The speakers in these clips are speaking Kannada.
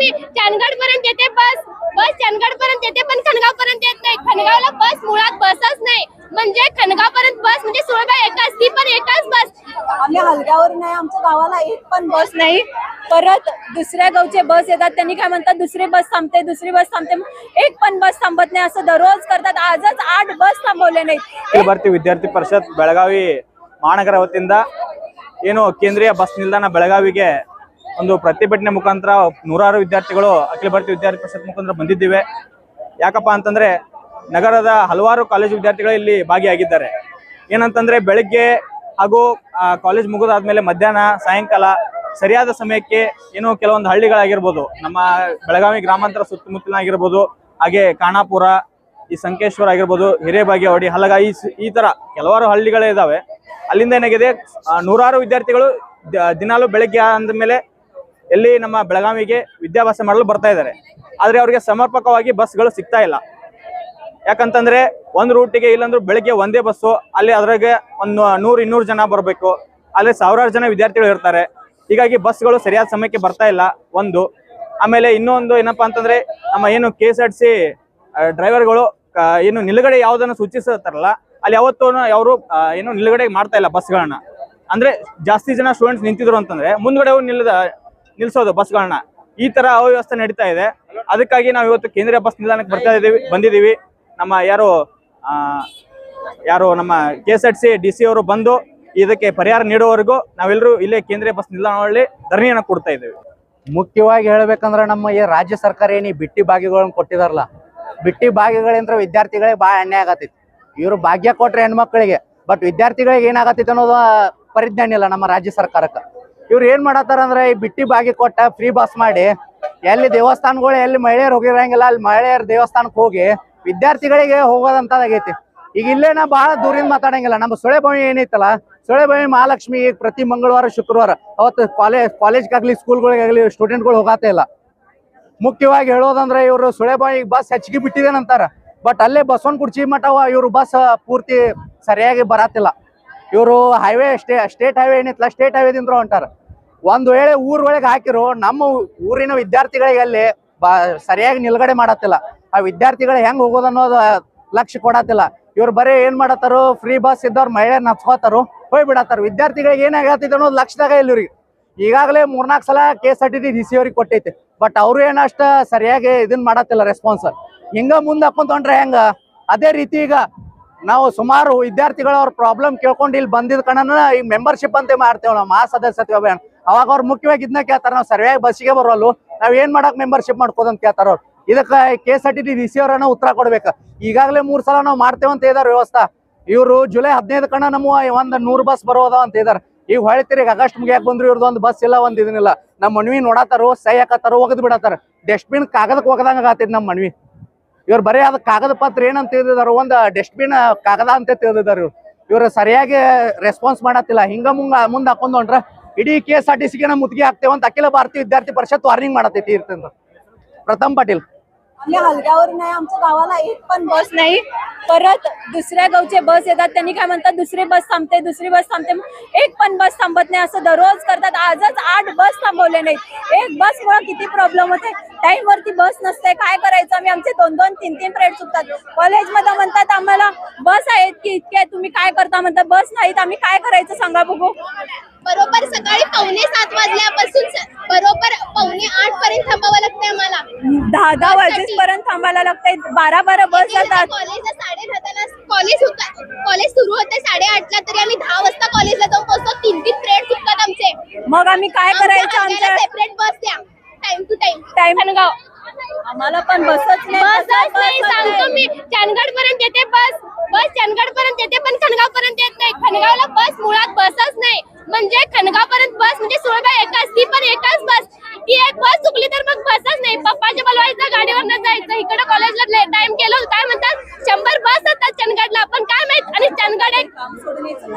मी चांदगड पर्यंत येते बस बस चांदगड पर्यंत येते पण खणगाव पर्यंत येत नाही खणगावला बस मुळात बसच नाही म्हणजे खणगाव पर्यंत बस म्हणजे सुळबा एकच ती पण एकच बस आम्ही हलग्यावर नाही आमच्या गावाला एक पण बस नाही परत दुसऱ्या गावचे बस येतात त्यांनी काय म्हणतात दुसरी बस थांबते दुसरी बस थांबते एक पण बस थांबत नाही असं दररोज करतात आजच आठ बस थांबवले नाहीत ಅಖಿಲ ಭಾರತೀಯ ವಿದ್ಯಾರ್ಥಿ ಪರಿಷತ್ ಬೆಳಗಾವಿ ಮಹಾನಗರ ವತಿಯಿಂದ ಏನು ಕೇಂದ್ರೀಯ ಬಸ್ ನಿಲ್ದಾಣ ಬೆಳಗಾವಿಗೆ ಒಂದು ಪ್ರತಿಭಟನೆ ಮುಖಾಂತರ ನೂರಾರು ವಿದ್ಯಾರ್ಥಿಗಳು ಅಖಿಲ ಭಾರತೀಯ ವಿದ್ಯಾರ್ಥಿ ಪರಿಷತ್ ಮುಖಾಂತರ ಬಂದಿದ್ದೇವೆ. ಯಾಕಪ್ಪ ಅಂತಂದ್ರೆ ನಗರದ ಹಲವಾರು ಕಾಲೇಜು ವಿದ್ಯಾರ್ಥಿಗಳು ಇಲ್ಲಿ ಭಾಗಿಯಾಗಿದ್ದಾರೆ. ಏನಂತಂದ್ರೆ ಬೆಳಗ್ಗೆ ಹಾಗೂ ಕಾಲೇಜ್ ಮುಗಿದಾದ್ಮೇಲೆ ಮಧ್ಯಾಹ್ನ, ಸಾಯಂಕಾಲ ಸರಿಯಾದ ಸಮಯಕ್ಕೆ ಏನು ಕೆಲವೊಂದು ಹಳ್ಳಿಗಳಾಗಿರ್ಬೋದು, ನಮ್ಮ ಬೆಳಗಾವಿ ಗ್ರಾಮಾಂತರ ಸುತ್ತಮುತ್ತಲಿನಾಗಿರ್ಬೋದು ಹಾಗೆ ಕಾಣಾಪುರ ಈ ಸಂಕೇಶ್ವರ ಆಗಿರ್ಬೋದು ಹಿರೇಬಾಗೇವಾಡಿ ಹಲಗ, ಈ ಈ ತರ ಕೆಲವಾರು ಹಳ್ಳಿಗಳೇ ಇದಾವೆ. ಅಲ್ಲಿಂದ ಏನಾಗಿದೆ ನೂರಾರು ವಿದ್ಯಾರ್ಥಿಗಳು ದಿನಾಲು ಬೆಳಗ್ಗೆ ಅಂದ ಅಂದಮೇಲೆ ಎಲ್ಲಿ ನಮ್ಮ ಬೆಳಗಾವಿಗೆ ವಿದ್ಯಾಭ್ಯಾಸ ಮಾಡಲು ಬರ್ತಾ ಇದ್ದಾರೆ. ಆದರೆ ಅವರಿಗೆ ಸಮರ್ಪಕವಾಗಿ ಬಸ್ಗಳು ಸಿಗ್ತಾ ಇಲ್ಲ. ಯಾಕಂತಂದ್ರೆ ಒಂದು ರೂಟಿಗೆ ಇಲ್ಲಾಂದ್ರೂ ಬೆಳಿಗ್ಗೆ ಒಂದೇ ಬಸ್ಸು, ಅಲ್ಲಿ ಅದ್ರಾಗೆ ಒಂದು ನೂರು ಇನ್ನೂರು ಜನ ಬರಬೇಕು. ಅಲ್ಲಿ ಸಾವಿರಾರು ಜನ ವಿದ್ಯಾರ್ಥಿಗಳು ಇರ್ತಾರೆ. ಹೀಗಾಗಿ ಬಸ್ಗಳು ಸರಿಯಾದ ಸಮಯಕ್ಕೆ ಬರ್ತಾ ಇಲ್ಲ, ಒಂದು. ಆಮೇಲೆ ಇನ್ನೊಂದು ಏನಪ್ಪಾ ಅಂತಂದ್ರೆ, ನಮ್ಮ ಏನು ಕೆ ಎಸ್ ಆರ್ ಏನು ನಿಲುಗಡೆ ಯಾವುದನ್ನು ಸೂಚಿಸುತ್ತಾರಲ್ಲ, ಅಲ್ಲಿ ಯಾವತ್ತೂ ಅವರು ಏನು ನಿಲುಗಡೆ ಮಾಡ್ತಾ ಇಲ್ಲ ಬಸ್ಗಳನ್ನ. ಅಂದ್ರೆ ಜಾಸ್ತಿ ಜನ ಸ್ಟೂಡೆಂಟ್ಸ್ ನಿಂತಿದ್ರು ಅಂತಂದ್ರೆ, ಮುಂದ್ಗಡೆ ಅವ್ರು ನಿಲ್ಲದ ನಿಲ್ಸೋದು ಬಸ್ಗಳನ್ನ ಈ ತರ ಅವ್ಯವಸ್ಥೆ ನಡೀತಾ ಇದೆ. ಅದಕ್ಕಾಗಿ ನಾವು ಇವತ್ತು ಕೇಂದ್ರೀಯ ಬಸ್ ನಿಲ್ದಾಣಕ್ಕೆ ಬರ್ತಾ ಇದ್ದೀವಿ ಬಂದಿದ್ದೀವಿ ನಮ್ಮ ಯಾರು ಯಾರು ನಮ್ಮ K S R C D C ಅವರು ಬಂದು ಇದಕ್ಕೆ ಪರಿಹಾರ ನೀಡುವವರೆಗೂ ನಾವೆಲ್ಲರೂ ಇಲ್ಲೇ ಕೇಂದ್ರೀಯ ಬಸ್ ನಿಲ್ದಾಣದಲ್ಲಿ ಧರಣಿಯನ್ನು ಕೊಡ್ತಾ ಇದ್ದೀವಿ. ಮುಖ್ಯವಾಗಿ ಹೇಳ್ಬೇಕಂದ್ರೆ ನಮ್ಮ ಈ ರಾಜ್ಯ ಸರ್ಕಾರ ಏನು ಬಿಟ್ಟಿ ಭಾಗ್ಯಗಳನ್ನ ಕೊಟ್ಟಿದಾರಲ್ಲ, ಬಿಟ್ಟಿ ಭಾಗ್ಯಗಳಿಂದ ವಿದ್ಯಾರ್ಥಿಗಳಿಗೆ ಭಾಳ ಅನ್ಯಾಯ ಆಗತ್ತೆ ಇವರು ಭಾಗ್ಯ ಕೊಟ್ರೆ ಹೆಣ್ಮಕ್ಳಿಗೆ, ಬಟ್ ವಿದ್ಯಾರ್ಥಿಗಳಿಗೆ ಏನಾಗತ್ತಿತ್ತು ಅನ್ನೋದು ಪರಿಜ್ಞಾನ ಇಲ್ಲ ನಮ್ಮ ರಾಜ್ಯ ಸರ್ಕಾರಕ್ಕೆ. ಇವ್ರು ಏನ್ ಮಾಡತ್ತಾರ ಅಂದ್ರೆ ಈ ಬಿಟ್ಟಿ ಬಾಗಿ ಕೊಟ್ಟ ಫ್ರೀ ಬಸ್ ಮಾಡಿ ಎಲ್ಲಿ ದೇವಸ್ಥಾನಗಳು, ಎಲ್ಲಿ ಮಹಿಳೆಯರು ಹೋಗಿರಂಗಿಲ್ಲ, ಅಲ್ಲಿ ಮಹಿಳೆಯರ ದೇವಸ್ಥಾನಕ್ಕೆ ಹೋಗಿ ವಿದ್ಯಾರ್ಥಿಗಳಿಗೆ ಹೋಗೋದಂತದಾಗೈತಿ. ಈಗ ಇಲ್ಲೇನ ಬಹಳ ದೂರಿಂದ ಮಾತಾಡಂಗಿಲ್ಲ. ನಮ್ಮ ಸುಳೆಬಾವಿ ಏನೈತಲ್ಲ ಸುಳೆಬಾವಿ ಮಹಾಲಕ್ಷ್ಮಿ ಈಗ ಪ್ರತಿ ಮಂಗಳವಾರ, ಶುಕ್ರವಾರ, ಅವತ್ತು ಕಾಲೇಜ್ ಕಾಲೇಜ್ಗಾಗ್ಲಿ ಸ್ಕೂಲ್ಗಳಿಗಾಗ್ಲಿ ಸ್ಟೂಡೆಂಟ್ಗಳು ಹೋಗಾತ ಇಲ್ಲ. ಮುಖ್ಯವಾಗಿ ಹೇಳೋದಂದ್ರೆ ಇವರು ಸುಳೆಬಾವಿ ಬಸ್ ಹೆಚ್ಚಿಗೆ ಬಿಟ್ಟಿದೇನಂತಾರ. ಬಟ್ ಅಲ್ಲೇ ಬಸವನ್ ಕುರ್ಚಿ ಮಠವ ಇವರು ಬಸ್ ಪೂರ್ತಿ ಸರಿಯಾಗಿ ಬರಾತಿಲ್ಲ ಇವರು ಹೈವೇ ಸ್ಟೇ ಸ್ಟೇಟ್ ಹೈವೇ ಏನಿತ್ತಲ್ಲ ಸ್ಟೇಟ್ ಹೈವೇದಿಂದ ಹೊಂಟಾರ ಒಂದ್ ವೇಳೆ ಊರ್ ಒಳಗೆ ಹಾಕಿರೋ ನಮ್ಮ ಊರಿನ ವಿದ್ಯಾರ್ಥಿಗಳಿಗೆ ಅಲ್ಲಿ ಸರಿಯಾಗಿ ನಿಲ್ಗಡೆ ಮಾಡತ್ತಿಲ್ಲ. ಆ ವಿದ್ಯಾರ್ಥಿಗಳು ಹೆಂಗ್ ಹೋಗೋದು ಅನ್ನೋದು ಲಕ್ಷ್ಯ ಕೊಡತ್ತಿಲ್ಲ. ಇವ್ರು ಬರೀ ಏನ್ ಮಾಡತ್ತಾರು ಫ್ರೀ ಬಸ್ ಇದ್ದವ್ರು ಮಹಿಳೆಯರ್ ನಚ್ಕೋತಾರು ಹೋಗಿ ಬಿಡತ್ತಾರ ವಿದ್ಯಾರ್ಥಿಗಳಿಗೆ ಏನಾಗತ್ತಿದೆ ಅನ್ನೋದು ಲಕ್ಷ್ಯದಾಗ ಇಲ್ಲ ಇವ್ರಿಗೆ. ಈಗಾಗಲೇ ಮೂರ್ನಾಲ್ಕು ಸಲ K S R T D C ಅವ್ರಿಗೆ ಕೊಟ್ಟೈತೆ. ಬಟ್ ಅವ್ರು ಏನಷ್ಟ ಸರಿಯಾಗಿ ಇದನ್ನ ಮಾಡತ್ತಿಲ್ಲ ರೆಸ್ಪಾನ್ಸ್ ಹಿಂಗ ಮುಂದೆ ಹಾಕೊಂತೊಂಡ್ರೆ ಹೆಂಗ? ಅದೇ ರೀತಿ ಈಗ ನಾವು ಸುಮಾರು ವಿದ್ಯಾರ್ಥಿಗಳು ಅವ್ರ ಪ್ರಾಬ್ಲಮ್ ಕೇಳ್ಕೊಂಡು ಇಲ್ಲಿ ಬಂದಿದ್ ಕಣನ ಈಗ ಮೆಂಬರ್ಶಿಪ್ ಅಂತ ಮಾಡ್ತೇವೆ ನಾವು ಮಹಾ ಸದಸ್ಯತ್ವ ಅಭಿಯಾನ. ಅವಾಗ ಅವ್ರು ಮುಖ್ಯವಾಗಿ ಇದನ್ನ ಕೇಳ್ತಾರ, ನಾವು ಸರಿಯಾಗಿ ಬಸ್ಸಿಗೆ ಬರೋಲ್ಲು, ನಾವ್ ಏನ್ ಮಾಡಕ್ ಮೆಂಬರ್ಶಿಪ್ ಮಾಡ್ಕೋದಂತ ಕೇಳ್ತಾರ ಅವ್ರು. ಇದಕ್ಕ K S R T T D C ಅವರನ್ನ ಉತ್ತರ ಕೊಡ್ಬೇಕು. ಈಗಾಗಲೇ ಮೂರ್ ಸಲ ನಾವು ಮಾಡ್ತೇವೆ ಅಂತ ಇದಾರೆ ವ್ಯವಸ್ಥೆ. ಇವರು ಜುಲೈ ಹದಿನೈದು ಕಣ ನಮ್ಮ ಒಂದ್ ನೂರ್ ಬಸ್ ಬರೋದ ಅಂತ ಇದಾರೆ ಈಗ ಹೊಳಿತೀರಿ ಆಗಸ್ಟ್ ಮುಗಿಯಾಕ ಬಂದ್ರು ಇವ್ರದ್ದು ಒಂದು ಬಸ್ ಇಲ್ಲ, ಒಂದ್ ಇದನ್ನಿಲ್ಲ ನಮ್ಮ ಮನ್ವಿ ನೋಡತಾರೋ, ಸೈ ಹಾಕತ್ತಾರೋ, ಒಗದ್ ಬಿಡತ್ತಾರ. ಡಸ್ಟ್ಬಿನ್ ಕಾಗದಕ್ಕೆ ಹೋಗದಂಗ ಆಗತ್ತೈತಿ ನಮ್ಮ ಮನ್ವಿ. ಇವ್ರು ಬರೀ ಅದ ಕಾಗದ ಪತ್ರ ಏನಂತ ತಿಳಿದಿದಾರ ಒಂದ್ ಡಸ್ಟ್ಬಿನ್ ಕಾಗದ ಅಂತ ತಿಳಿದಿದಾರ ಇವ್ರು. ಇವ್ರು ಸರಿಯಾಗಿ ರೆಸ್ಪಾನ್ಸ್ ಮಾಡತ್ತಿಲ್ಲ. ಹಿಂಗ ಮುಂಗ ಮುಂದ್ ಹಾಕೊಂಡ್ ಇಡೀ ಕೆ ಎಸ್ ಆರ್ ಟಿ ಸಿಗೆ ನಾವು ಮುತ್ತಿಗೆ ಹಾಕ್ತೇವೆ ಅಂತ ಅಖಿಲ ಭಾರತೀಯ ವಿದ್ಯಾರ್ಥी परिषद वार्निंग ಮಾಡತೈತಿ ಇರ್ತಂತ प्रथम पाटील आम्ही हलग्यावर नाही आमच्या गावाला एक पण बस नाही परत दुसऱ्या गावचे बस येतात त्यांनी काय म्हणतात दुसरी बस थांबते दुसरी बस थांबते एक पण बस थांबत नाही असं दररोज करतात आजच आठ बस थांबवले नाहीत एक बस मुळे किती प्रॉब्लेम होते टाइम वरती बस नसते काय करायचं आम्ही आमचे दोन दोन तीन तीन पिरियड चुकतात कॉलेजमध्ये म्हणतात आम्हाला बस आहेत की इतके तुम्ही काय करता म्हणतात बस नाहीत आम्ही काय करायचं सांगा बघू बरोबर सकाळी पावणे सात वाजल्यापासून बरोबर पावणे आठ पर्यंत थांबावं लागतंय आम्हाला. दहा दहा वाजेपर्यंत थांबायला लागतंय. बारा बारा बस जातात. कॉलेजला साडे दहाला कॉलेज होता कॉलेज सुरू होते साडेआठला तरी आम्ही दहा वाजता कॉलेजला जाऊन पोहोचतो तीन तीन पिरियड चुकतात आमचे. मग आम्ही काय करायचं आमच्या सेपरेट बस द्या. Time to time Time- Khangaon आम्हाला पण बसच नाही. बसच नाही. सांगतो मी. चांदगड पर्यंत येते बस. बस चांदगड पर्यंत येते पण खणगाव पर्यंत येत नाही. खणगावला बस मुळात बसच नाही. म्हणजे खणगाव पर्यंत बस म्हणजे सुळबा एकच ती पण एकच बस. ती एक बस चुकली तर मग बसच नाही. पप्पाच्या बोलवायचं गाडीवर जायचं. इकडे कॉलेजला टाइम केलं काय म्हणतात? शंभर बस असतात चंदगडला. पण काय माहीत? आणि चंदगड एक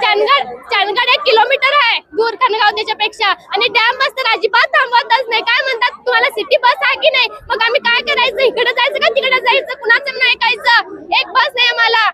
चंदगड चंदगड एक किलोमीटर आहे. दूर खणगाव त्याच्यापेक्षा. आणि डॅम बस तर अजिबात थांबवतच नाही. काय म्हणतात? तुम्हाला सिटी बस आहे की नाही? मग आम्ही काय करायचं? इकडे जायचं का तिकडे जायचं? कुणाचं नाही ऐकायचं. एक बस नाही आम्हाला.